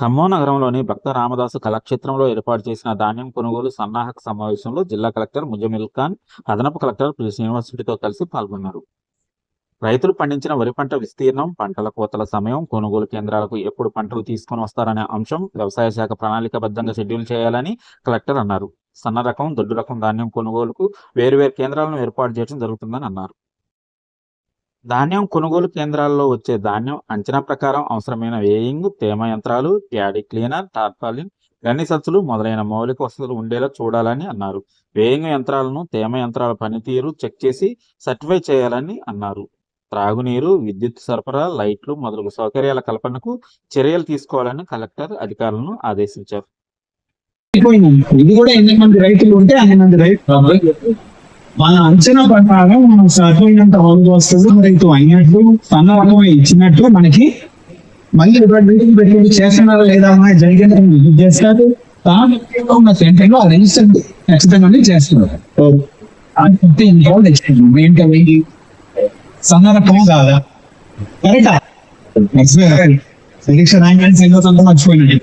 ఖమ్మం నగరంలోని భక్త రామదాసు కళాక్షేత్రంలో ఏర్పాటు చేసిన ధాన్యం కొనుగోలు సన్నాహక సమావేశంలో జిల్లా కలెక్టర్ ముజమిల్ ఖాన్ అదనపు కలెక్టర్ పి. శ్రీనివాసరెడ్డితో కలిసి పాల్గొన్నారు. రైతులు పండించిన వరి పంట విస్తీర్ణం పంటల కోతల సమయం కొనుగోలు కేంద్రాలకు ఎప్పుడు పంటలు తీసుకొని వస్తారనే అంశం వ్యవసాయ శాఖ ప్రణాళికబద్ధంగా షెడ్యూల్ చేయాలని కలెక్టర్ అన్నారు. సన్న రకం దొడ్డు రకం ధాన్యం కొనుగోలుకు వేరువేరు కేంద్రాలను ఏర్పాటు చేయడం జరుగుతుందని అన్నారు. ధాన్యం కొనుగోలు కేంద్రాల్లో వచ్చే ధాన్యం అంచనా ప్రకారం అవసరమైన వేయింగ్ తేమ యంత్రాలు ప్యాడీ క్లీనర్ టార్పాలిన్ గన్ని సంచులు మొదలైన మౌలిక వసతులు ఉండేలా చూడాలని అన్నారు. వేయింగ్ యంత్రాలను తేమ యంత్రాల పనితీరు చెక్ చేసి సర్టిఫై చేయాలని అన్నారు. త్రాగునీరు విద్యుత్ సరఫరా లైట్లు మొదలగు సౌకర్యాల కల్పనకు చర్యలు తీసుకోవాలని కలెక్టర్ అధికారులను ఆదేశించారు. ఇది కూడా ఎన్ని మంది రైతులు ఉంటే అన్ని మంది రైతులు మన అంచనా ప్రకారం మనం సరిపోయినంత వంతు వస్తుంది? రైతు అయినట్లు సన్న రకం ఇచ్చినట్లు మనకి మళ్ళీ మీటింగ్ పెట్టి చేస్తున్నారా లేదా జరిగిన విజిట్ చేస్తారు. తాను ఉన్న సెంటర్లో రిజిస్టర్ ఖచ్చితంగా చేస్తున్నారు. ఏంటవి సన్న రకం కాదా? కరెక్టా? సెలక్షన్ ర్యాంక్ ఎన్నో సొంతం మర్చిపోయినట్టు.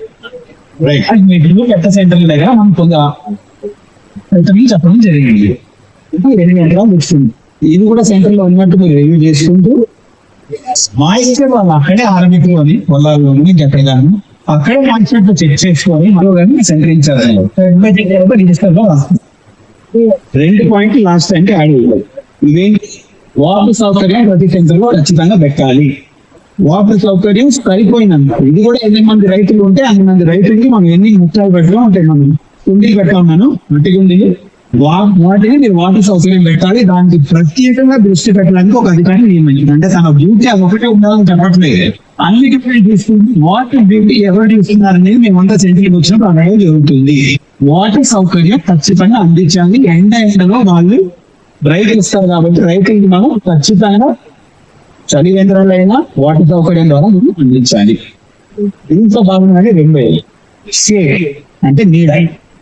రైట్ మీటింగ్ పెద్ద సెంటర్ దగ్గర? మనం కొంత చెప్పడం జరిగింది. రెండు గంటల ముగిసింది. ఇది కూడా సెంటర్లో ఉన్నట్టు మీరు రివ్యూ చేసుకుంటూ మా ఇష్టం వాళ్ళు అక్కడే ఆరంభించుకొని అని పొలాల్లో ఎక్కడ అక్కడే మార్కెట్ చెక్ చేసుకొని మరో కానీ సెంటర్ రెండు పాయింట్ లాస్ట్ టైం యాడ్ అయ్యాయి వాటర్ సౌకర్యం ప్రతి సెంటర్లో ఖచ్చితంగా పెట్టాలి. వాటర్ సౌకర్యం సరిపోయినంత. ఇది కూడా ఎన్ని మంది రైతులు ఉంటే అన్ని మంది రైతులకి మనం ఎన్ని ముత్యాలు పెట్టడం అంటే మనం ఉండి పెట్టా ఉన్నాను మట్టి కుండీలు. వాటిని మీరు వాటర్ సౌకర్యం పెట్టాలి. దానికి ప్రత్యేకంగా దృష్టి పెట్టడానికి ఒక అధికారి నియమించింది అంటే తన బ్యూటీ అది ఒకటే ఉండాలని చెప్పట్లేదు. అన్నిటిపై తీసుకుంటే వాటర్ బ్యూటీ ఎవరు చూస్తున్నారు అనేది మేమంతా సెంట్రీకి వచ్చినప్పుడు అనేది జరుగుతుంది. వాటర్ సౌకర్యం ఖచ్చితంగా అందించాలి. ఎండ ఎండలో వాళ్ళు రైతులు ఇస్తారు కాబట్టి రైతులకి మనం ఖచ్చితంగా చలి యంత్రాలైనా వాటర్ సౌకర్యం ద్వారా మనం అందించాలి. దీంతో భాగంగానే రెండు షేడ్ అంటే నీడ.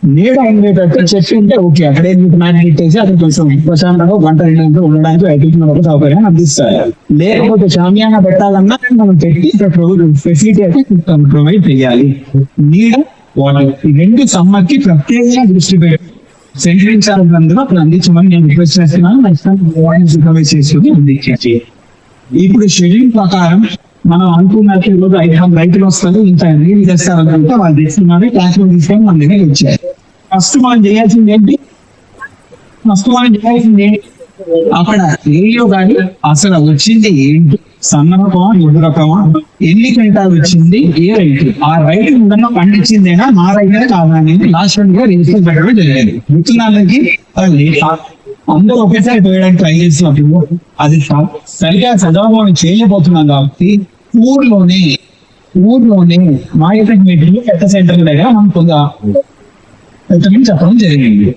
నీడ ఉండేటట్టు చెట్టు ఉంటే ఓకే అక్కడే మీకు మ్యాట్ పెట్టేసి అది కొంచెం ప్రశాంతంగా వంట రెండు ఉండడానికి ఐటీ ఒక సౌకర్యం అందిస్తారు. లేకపోతే షామియానా పెట్టాలన్నా మనం పెట్టి ఫెసిలిటీ అయితే ప్రొవైడ్ చేయాలి. నీడ వాటర్ ఈ రెండు సమ్మర్కి ప్రత్యేకంగా దృష్టి పెట్టి సెంట్రింగ్ చార్జ్ అందించమని నేను రిక్వెస్ట్ చేస్తున్నాను. నెక్స్ట్ ప్రొవైడ్ చేసుకుని అందించేసి ఇప్పుడు షెడ్యూల్ ప్రకారం మనం అనుకున్నట్టు ఈరోజు ఐదు మంది రైతులు వస్తారు ఇంత నీళ్ళు తెస్తారు వాళ్ళు తెస్తున్నారు ట్రాన్స్పోర్ట్ తీసుకొని మన దగ్గర వచ్చారు. ఫస్ట్ మనం చేయాల్సింది ఏంటి? ఫస్ట్ మనం చేయాల్సింది ఏంటి? అక్కడ ఏయో కానీ అసలు వచ్చింది ఏంటి? సన్న రకమా ఎడు రకమా? ఎన్ని క్వింటాలు వచ్చింది? ఏ రైతు? ఆ రైతు ఉండగా పండించిందేనా? మా రైతే కాదని లాస్ట్ వన్గా రిజిస్టర్ పెట్టడం జరిగింది. విత్తనాలకి అందరూ ఒకేసారి పోయడానికి ట్రై చేసినప్పుడు అది సరిగా సజావం చేయబోతున్నాం కాబట్టి ఊర్లోనే ఊర్లోనే మా మీటింగ్ పెద్ద సెంటర్ దగ్గర మనం కొంత ఇంతకుముందు చెప్పడం జరిగింది.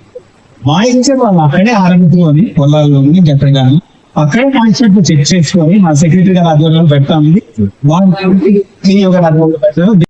మా ఇచ్చే వాళ్ళు అక్కడే ఆరంభికులు అని పొలాల్లోని ఎక్కడ కానీ అక్కడే కాన్సెప్ట్ చెక్ చేసుకొని మా సెక్రటరీ గారి ఆధ్వర్యంలో పెడతామని వాళ్ళు ఆధ్వర్యంలో పెట్టారు